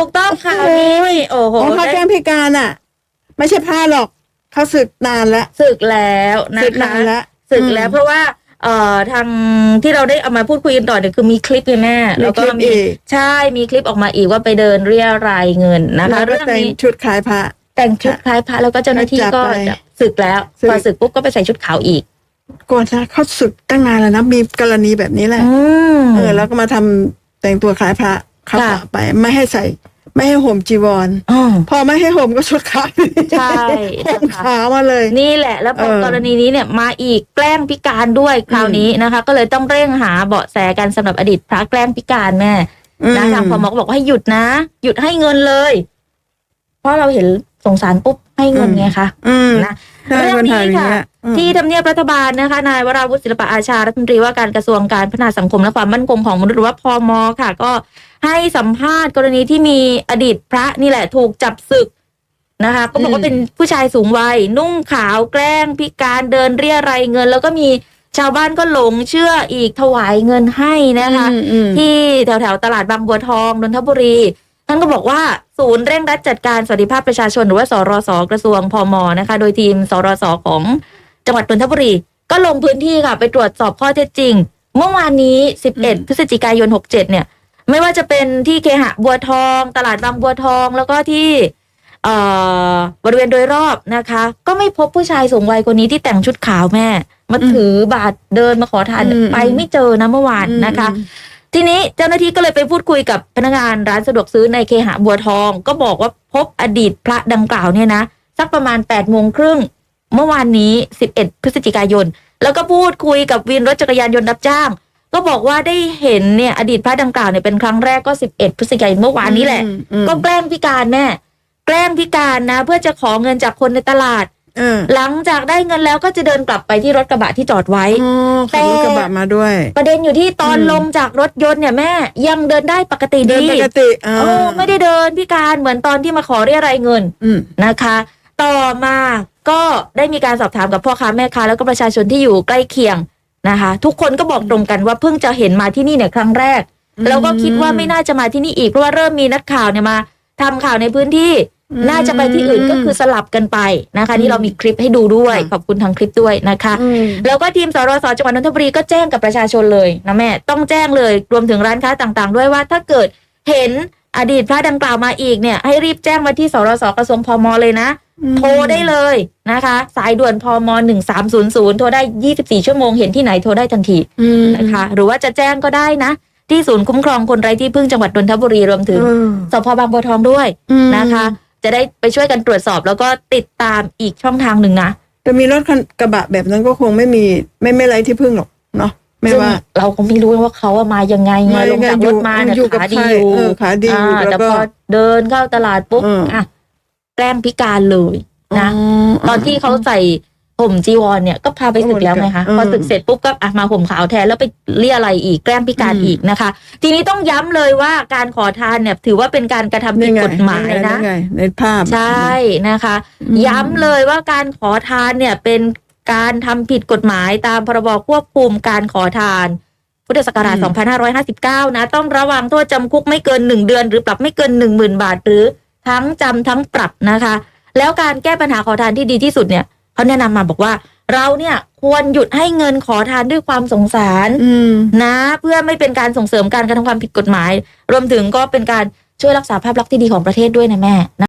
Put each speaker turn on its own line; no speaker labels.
ถูกต้องค่ะนี่โอ้โห
ของเขาแจ้งพิการอะ ไม่ใช่พลาดหรอกเขาสึกนานแล้ว
ศึกแล้วนะ
สึก
คะ
นานแล้ว
ศึกแล้วเพราะว่าเอ่อทางที่เราได้เอามาพูดคุยกันต่อเนี่ยคือมีคลิปเลยแม่
มี
แล้วก็
คลิป
มี
อีก
ใช่มีคลิปออกมาอีกว่าไปเดินเรียรายเงินนะคะ
แล้วก็
เรื่อง
แต่ง
นี้
ชุดคล้ายพระ
แต่งชุดคล้ายพระแล้วก็เจ้าหน้าที่
จับ
ก็
ไป
จะศึกแล้ว
ศึก
พอศึกปุ๊บก็ไปใส่ชุดขาวอีก
ก่อนนะเขาสึกตั้งนานแล้วนะมีกรณีแบบนี้แหละ
อืม
เออแล้วก็มาทำแต่งตัวคล้ายพระเขา
ค่ะ
ปะไปไม่ให้ใส่ ไม่ให้ห่มจีวร
อ๋อ
พอไม่ให้ห่มก็ชุดขาว
ใช่
ห่ม
นะคะ
ขาวมาเลย
นี่แหละ แล้วพอ
เออ
กรณีนี้เนี่ยมาอีกแกล้งพิการด้วยคราวนี้นะคะ ก็เลยต้องเร่งหาเบาะแสกันสำหรับอดีตพระแกล้งพิการแม่นะทางพมก็บอกว่าให้หยุดนะ หยุดให้เงินเลย เพราะเราเห็นสงสารปุ๊บให้เงินไงคะ
อืม
นะ
ใช่
เรื่อง
คนไท
นี้
ยอย่าง
ค่ะ
เงี้ยอืม
ที่ทำเนียบรัฐบาลนะคะ นายวราวุฒิศิลปะอาชารัฐมนตรีว่าการกระทรวงการพัฒนาสังคมและความมั่นคงของมนุษย์หรือว่าพมค่ะ ก็ให้สัมภาษณ์กรณีที่มีอดีตพระนี่แหละถูกจับศึกนะคะก็บอกว่าเป็นผู้ชายสูงวัย นุ่งขาวแกล้ง พิการเดินเรียรายเงิน แล้วก็มีชาวบ้านก็หลงเชื่ออีกถวายเงินให้นะคะ
อืมอืม
ที่แถวแถวๆตลาดบางบัวทองนนทบุรีท่านก็บอกว่าศูนย์เร่งรัดจัดการสวัสดิภาพประชาชนหรือว่าสรสกระทรวงพมนะคะ โดยทีมสรสของ จังหวัดนนทบุรี ก็ลงพื้นที่ค่ะ ไปตรวจสอบข้อเท็จจริง เมื่อวานนี้ 11 พฤศจิกายน 67 เนี่ย ไม่ว่าจะเป็นที่เคหะบัวทอง ตลาดบางบัวทองแล้วก็ที่เอ่อบริเวณโดยรอบนะคะ ก็ไม่พบผู้ชายสูงวัยคนนี้ที่แต่งชุดขาวแม่ มาถือบาทเดินมาขอทาน
อืม
ไปไม่เจอนะเมื่อวานนะคะ ทีนี้เจ้าหน้าที่ก็เลยไปพูดคุยกับพนักงานร้านสะดวกซื้อในเคหะบัวทอง ก็บอกว่าพบอดีตพระดังกล่าวเนี่ยนะ สักประมาณ8ปดโมงครึ่ง เมื่อวานนี้ 11 พฤศจิกายน แล้วก็พูดคุยกับวินรถจักรยานยนต์รับจ้าง ก็บอกว่าได้เห็นเนี่ยอดีตพระดังกล่าวเนี่ยเป็นครั้งแรกก็ 11 พฤศจิกายนเมื่อวานนี้แหละ
อืมอืม
ก็แกล้งพิการแม่ แกล้งพิการนะ เพื่อจะขอเงินจากคนในตลาด
เออ
หลังจากได้เงินแล้วก็จะเดนกลับไปที่รถกระบะที่จอดไว้
อ๋อขับรถกระบะมาด้วย
ประเด็นอยู่ที่ตอน
อืม
ลงจากรถยนต์เนี่ยแม่ ยังเดินได้ปกติ
เดิน
ดี
ปกติอ่า
เออไม่ได้เดินพิการเหมือนตอนที่มาขอเรียรายเงิน
อืม
นะคะ ต่อมาก็ได้มีการสอบถามกับพ่อค้าแม่ค้าแล้วก็ประชาชนที่อยู่ใกล้เคียงนะคะ ทุกคนก็บอกตรงกันว่าเพิ่งจะเห็นมาที่นี่เนี่ยครั้งแรก แล้วก็คิดว่าไม่น่าจะมาที่นี่อีกเพราะว่าเริ่มมีนักข่าวเนี่ยมาทำข่าวในพื้นที่
อืม
น่าจะไปที่อื่นก็คือสลับกันไปนะคะ นี่เรามีคลิปให้ดูด้วย
ค่ะ
ขอบคุณทางคลิปด้วยนะคะ
อืม
แล้วก็ทีมสรสจังหวัดนนทบุรีก็แจ้งกับประชาชนเลยนะแม่ต้องแจ้งเลยรวมถึงร้านค้าต่างๆ ด้วยว่าถ้าเกิดเห็นอดีตพระดังกล่าวมาอีกเนี่ยให้รีบแจ้งมาที่สรสกระทรวงพมเลยนะ
อืม
โทรได้เลยนะคะ สายด่วนพมหนึ่งสามศูนย์ศูนย์โทรได้24ชั่วโมงเห็นที่ไหนโทรได้ทันที
อืม
นะคะ หรือว่าจะแจ้งก็ได้นะ ที่ศูนย์คุ้มครองคนไร้ที่พึ่งจังหวัดนนทบุรีรวมถึง
เออ
สพบางบัวทองด้วย
อืม
นะคะ จะได้ไปช่วยกันตรวจสอบแล้วก็ติดตามอีกช่องทางหนึ่งนะ
แต่มีรถคันกระบะแบบนั้นก็คงไม่มีไม่ไม่ไรที่พึ่งหรอกเนาะไม่
ซึ่ง
ว่า
เราก็ไม่รู้ว่าเขาอะมายังไงไงลงจากรถมาเนี่ย
อยู่กับ
ขา
ใค
ดี
ร
อยู่
เออขาดีอยู่
อ่า
แล้
แต่
วก็
พอเดินเข้าตลาดปุ๊บ
อืม
อะแก ล้งพิการเลยนะ ตอนที่เขาใส่ห่มจีวรเนี่ยก็พาไปศึกแล้วไงคะ
อืม
พอศึกเสร็จปุ๊บก็อะมาห่มขาวแทนแล้วไปเรียอะไรอีกแกล้งพิการ
อืม
อีกนะคะ ทีนี้ต้องย้ำเลยว่าการขอทานเนี่ยถือว่าเป็นการกระทำผิด
ไง
กฎหมายนะ
ไงในภาพ
ใช่นะคะ
อืม
ย้ำเลยว่าการขอทานเนี่ยเป็นการทำผิดกฎหมายตามพรบควบคุมการขอทานพุทธศักราช 2559 นะ ต้องระวังโทษจำคุกไม่เกิน 1 เดือน หรือปรับไม่เกิน 10,000 บาทหรือ ทั้งจำทั้งปรับนะคะ แล้วการแก้ปัญหาขอทานที่ดีที่สุดเนี่ยเขาแนะนำมาบอกว่า เราเนี่ยควรหยุดให้เงินขอทานด้วยความสงสาร
อืม
นะ เพื่อไม่เป็นการส่งเสริมการกระทำความผิดกฎหมาย รวมถึงก็เป็นการช่วยรักษาภาพลักษณ์ที่ดีของประเทศด้วยนะแม่